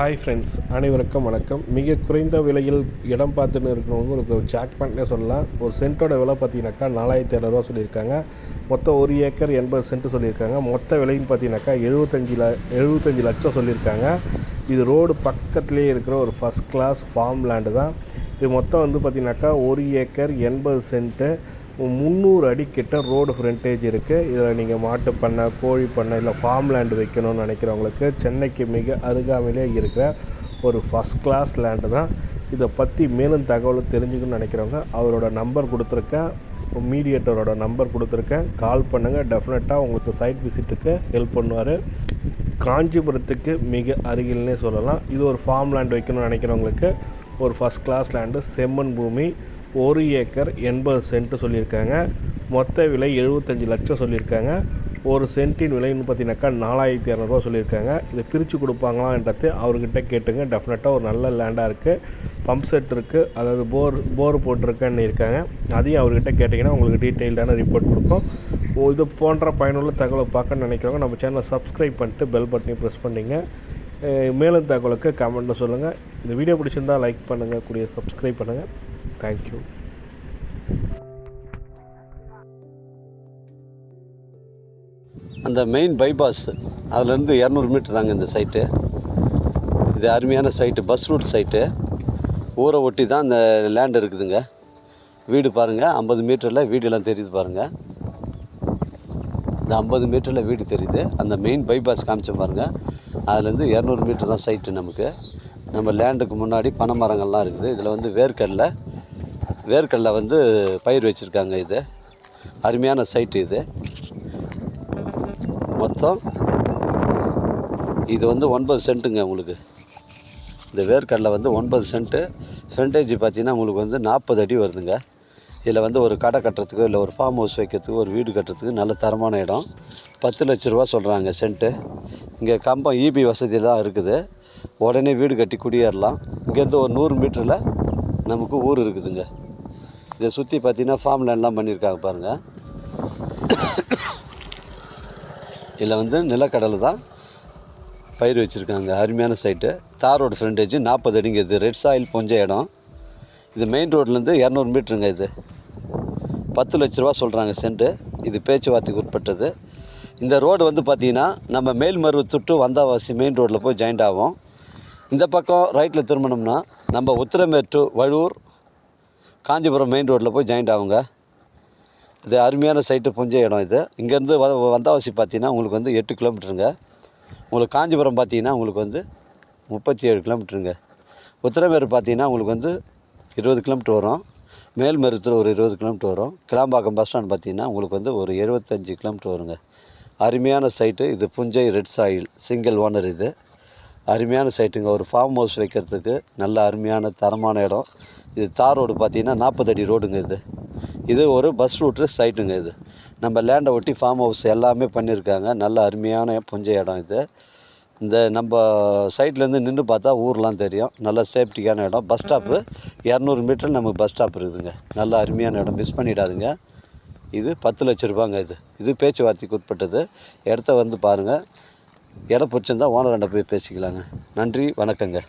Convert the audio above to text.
Hi friends அனைவருக்கும் வணக்கம். மிக குறைந்த விலையில் இடம் பார்த்துன்னு இருக்கிறவங்க ஒரு ஜாக் பாயிண்ட்னே சொல்லலாம். ஒரு சென்ட்டோட விலை பார்த்தீங்கன்னாக்கா நாலாயிரத்தி இரநூறுவா சொல்லியிருக்காங்க. மொத்தம் ஒரு ஏக்கர் எண்பது சென்ட் சொல்லியிருக்காங்க. மொத்த விலைன்னு பார்த்தீங்கன்னாக்கா எழுபத்தஞ்சி ல எழுபத்தஞ்சி லட்சம் சொல்லியிருக்காங்க. இது ரோடு பக்கத்துலேயே இருக்கிற ஒரு ஃபஸ்ட் கிளாஸ் ஃபார்ம் லேண்டு தான். இது மொத்தம் வந்து பார்த்திங்கனாக்கா ஒரு ஏக்கர் எண்பது சென்ட்டு முந்நூறு அடி கிட்ட ரோடு ஃப்ரண்டேஜ் இருக்குது இதில் நீங்கள் மாட்டு பண்ணை கோழி பண்ணை இல்லை ஃபார்ம் லேண்டு வைக்கணும்னு நினைக்கிறவங்களுக்கு சென்னைக்கு மிக அருகாமையிலே இருக்கிற ஒரு ஃபஸ்ட் கிளாஸ் லேண்டு தான். இதை பற்றி மேலும் தகவல் தெரிஞ்சுக்கணும்னு நினைக்கிறவங்க அவரோட நம்பர் கொடுத்துருக்கேன். மீடியேட்டரோட நம்பர் கொடுத்துருக்கேன். கால் பண்ணுங்கள் டெஃபினட்டாக உங்களுக்கு சைட் விசிட்டுக்கு ஹெல்ப் பண்ணுவார். காஞ்சிபுரத்துக்கு மிக அருகில்னே சொல்லலாம். இது ஒரு ஃபார்ம் லேண்ட் வைக்கணும்னு நினைக்கிறவங்களுக்கு ஒரு ஃபஸ்ட் கிளாஸ் லேண்டு செம்மன் பூமி ஒரு ஏக்கர் எண்பது சென்ட் சொல்லியிருக்காங்க. மொத்த விலை எழுபத்தஞ்சி லட்சம் சொல்லியிருக்காங்க. ஒரு சென்ட்டின் விலைன்னு பார்த்தீங்கன்னாக்கா நாலாயிரத்தி இரநூறுவா சொல்லியிருக்காங்க. இதை பிரித்து கொடுப்பாங்களான்றது அவர்கிட்ட கேட்டுங்க. டெஃபினட்டாக ஒரு நல்ல லேண்டாக இருக்குது பம்ப் செட் இருக்குது அதாவது போர் போர் போட்டிருக்கேன்னு இருக்காங்க. அதையும் அவர்கிட்ட கேட்டிங்கன்னா உங்களுக்கு டீட்டெயில்டான ரிப்போர்ட் கொடுக்கும். ஓ, இது போன்ற பயனுள்ள தகவலை பார்க்க நினைக்கிறவங்க நம்ம சேனலை சப்ஸ்கிரைப் பண்ணிட்டு பெல் பட்டனையும் ப்ரெஸ் பண்ணிங்க. மேலும் தகவலுக்கு கமெண்ட்டில் சொல்லுங்கள் இந்த வீடியோ பிடிச்சிருந்தா லைக் பண்ணுங்கள் கூடிய சப்ஸ்கிரைப் பண்ணுங்கள் தேங்க்யூ அந்த மெயின் பைபாஸ் அதுலேருந்து இரநூறு மீட்டர் தாங்க இந்த சைட்டு இது அருமையான சைட்டு பஸ் ரூட் சைட்டு ஊரை ஒட்டி தான் இந்த லேண்ட் இருக்குதுங்க. வீடு பாருங்கள் ஐம்பது மீட்டரில் வீடெல்லாம் தெரியுது பாருங்கள் இந்த ஐம்பது மீட்டரில் வீடு தெரியுது. அந்த மெயின் பைபாஸ் காமிச்ச பாருங்கள் அதுலேருந்து இரநூறு மீட்டர் தான் சைட்டு நமக்கு. நம்ம லேண்டுக்கு முன்னாடி பனை மரங்கள்லாம் இருக்குது. இதில் வந்து வேர்க்கடலை வேர்க்கடலை வந்து பயிர் வச்சுருக்காங்க இது. அருமையான சைட்டு இது. மொத்தம் இது வந்து ஒன்பது சென்ட்டுங்க உங்களுக்கு. இந்த வேர்க்கடலை வந்து ஒன்பது சென்ட்டு. ஃப்ரண்டேஜ் பார்த்தீங்கன்னா உங்களுக்கு வந்து நாற்பது அடி வருதுங்க. இதில் வந்து ஒரு கடை கட்டுறதுக்கு இல்லை ஒரு ஃபார்ம் ஹவுஸ் வைக்கிறதுக்கு ஒரு வீடு கட்டுறதுக்கு நல்ல தரமான இடம். பத்து லட்ச ரூபா சொல்கிறாங்க சென்ட்டு இங்கே கம்பம் இபி தான் இருக்குது. உடனே வீடு கட்டி குடியேறலாம். இங்கேருந்து ஒரு நூறு மீட்டரில் நமக்கு ஊர் இருக்குதுங்க. இதை சுற்றி பார்த்தீங்கன்னா ஃபார்ம் லேண்ட்லாம் பண்ணியிருக்காங்க பாருங்கள் இதில் வந்து நிலக்கடலை தான் பயிர் வச்சுருக்காங்க. அருமையான சைட்டு தாரோட ஃப்ரண்டேஜ் நாற்பது அடிங்க. இது ரெட் சாயில் பொஞ்ச இடம். இது மெயின் ரோட்லேருந்து இரநூறு மீட்டருங்க இது. பத்து லட்ச ரூபா சொல்கிறாங்க சென்ட்டு. இது பேச்சுவார்த்தைக்கு உட்பட்டது. இந்த ரோடு வந்து பார்த்திங்கன்னா நம்ம மேல்மருவத்துட்டு வந்தாவாசி மெயின் ரோட்டில் போய் ஜாயிண்ட் ஆகும் இந்த பக்கம் ரைட்டில் திரும்பினோம்னா நம்ம உத்திரமேர் டு வழூர் காஞ்சிபுரம் மெயின் ரோட்டில் போய் ஜாயிண்ட் ஆகுங்க. இது அருமையான சைட்டு புஞ்ச இடம் இது. இங்கேருந்து வ வந்தாவாசி பார்த்தீங்கன்னா உங்களுக்கு வந்து எட்டு கிலோமீட்டருங்க. உங்களுக்கு காஞ்சிபுரம் பார்த்தீங்கன்னா உங்களுக்கு வந்து முப்பத்தி ஏழு கிலோமீட்டருங்க. உத்திரமேடு பார்த்தீங்கன்னா உங்களுக்கு வந்து இருபது கிலோமீட்டர் வரும். மேல்மருத்தில் ஒரு இருபது கிலோமீட்டர் வரும். கிளாம்பாக்கம் பஸ் ஸ்டாண்ட் பார்த்தீங்கன்னா உங்களுக்கு வந்து ஒரு இருபத்தஞ்சி கிலோமீட்டர் வருங்க. அருமையான சைட்டு இது புஞ்சை ரெட் சாயில் சிங்கிள் ஓனர் இது. அருமையான சைட்டுங்க ஒரு ஃபார்ம் ஹவுஸ் வைக்கிறதுக்கு நல்ல அருமையான தரமான இடம். இது தார் ரோடு பார்த்தீங்கன்னா நாற்பது அடி ரோடுங்க இது. இது ஒரு பஸ் ரூட்டு சைட்டுங்க இது. நம்ம லேண்டை ஒட்டி ஃபார்ம் ஹவுஸ் எல்லாமே பண்ணியிருக்காங்க. நல்ல அருமையான புஞ்சை இடம் இது. இந்த நம்ம சைட்லேருந்து நின்று பார்த்தா ஊர்லாம் தெரியும். நல்ல சேஃப்டிக்கான இடம். பஸ் ஸ்டாப்பு இரநூறு மீட்டர் நமக்கு பஸ் ஸ்டாப் இருக்குதுங்க. நல்ல அருமையான இடம். மிஸ் பண்ணிடாதுங்க. இது பத்து லட்ச ரூபாங்க இது. இது பேச்சுவார்த்தைக்கு உட்பட்டது. இடத்த வந்து பாருங்கள் இடம் பிடிச்சிருந்தா ஓனர்கிட்ட போய் பேசிக்கலாங்க. நன்றி. வணக்கங்க.